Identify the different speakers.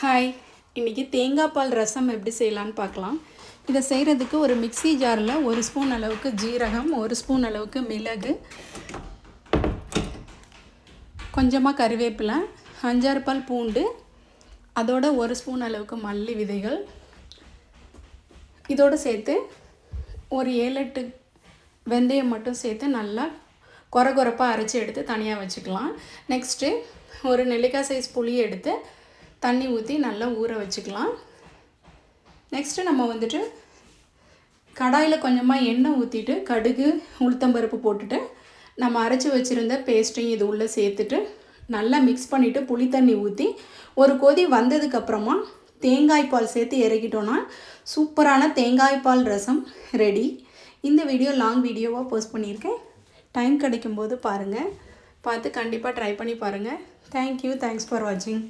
Speaker 1: Hi இன்றைக்கி தேங்காய் பால் ரசம் எப்படி செய்யலான்னு பார்க்கலாம். இதை செய்கிறதுக்கு ஒரு மிக்ஸி ஜாரில் ஒரு ஸ்பூன் அளவுக்கு ஜீரகம் ஒரு ஸ்பூன் அளவுக்கு மிளகு கொஞ்சமாக கறிவேப்பிலை அஞ்சாறு பால் பூண்டு அதோட ஒரு ஸ்பூன் அளவுக்கு மல்லி விதைகள். இதோடு சேர்த்து ஒரு ஏழு எட்டு வெந்தயம் மட்டும் சேர்த்து நல்லா கொர கொரப்பாக அரைச்சி எடுத்து தனியாக வச்சுக்கலாம். நெக்ஸ்ட்டு ஒரு நெல்லிக்காய் சைஸ் புளியை எடுத்து தண்ணி ஊற்றி நல்லா ஊற வச்சுக்கலாம். நெக்ஸ்ட்டு நம்ம வந்துட்டு கடாயில் கொஞ்சமாக எண்ணெய் ஊற்றிட்டு கடுகு உளுத்தம்பருப்பு போட்டுட்டு நம்ம அரைச்சி வச்சுருந்த பேஸ்ட்டையும் இது உள்ளே சேர்த்துட்டு நல்லா மிக்ஸ் பண்ணிவிட்டு புளி தண்ணி ஊற்றி ஒரு கொதி வந்ததுக்கப்புறமா தேங்காய் பால் சேர்த்து இறக்கிட்டோன்னா சூப்பரான தேங்காய் பால் ரசம் ரெடி இந்த வீடியோ லாங் வீடியோவாக போஸ்ட் பண்ணியிருக்கேன். டைம் கிடைக்கும்போது பாருங்கள் பார்த்து கண்டிப்பாக ட்ரை பண்ணி பாருங்கள் தேங்க்யூ தேங்க்ஸ் ஃபார் வாட்சிங்